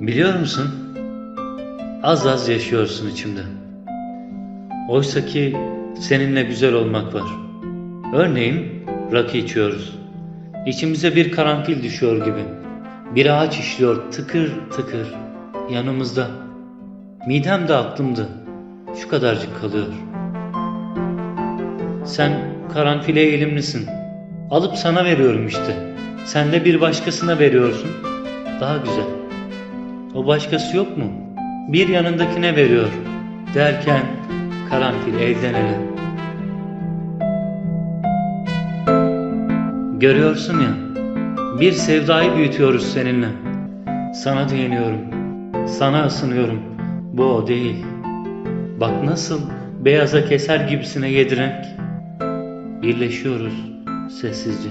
Biliyor musun? Az az yaşıyorsun içimde. Oysa ki seninle güzel olmak var. Örneğin rakı içiyoruz. İçimize bir karanfil düşüyor gibi. Bir ağaç işliyor tıkır tıkır yanımızda. Midem de aklımdı. Şu kadarcık kalıyor. Sen karanfile eğilimlisin. Alıp sana veriyorum işte. Sen de bir başkasına veriyorsun. Daha güzel. O başkası yok mu? Bir yanındakine veriyor. Derken karanfil elden ele. Görüyorsun ya, bir sevdayı büyütüyoruz seninle. Sana değiniyorum, sana ısınıyorum. Bu o değil. Bak nasıl beyaza keser gibisine yedi renk. Birleşiyoruz sessizce.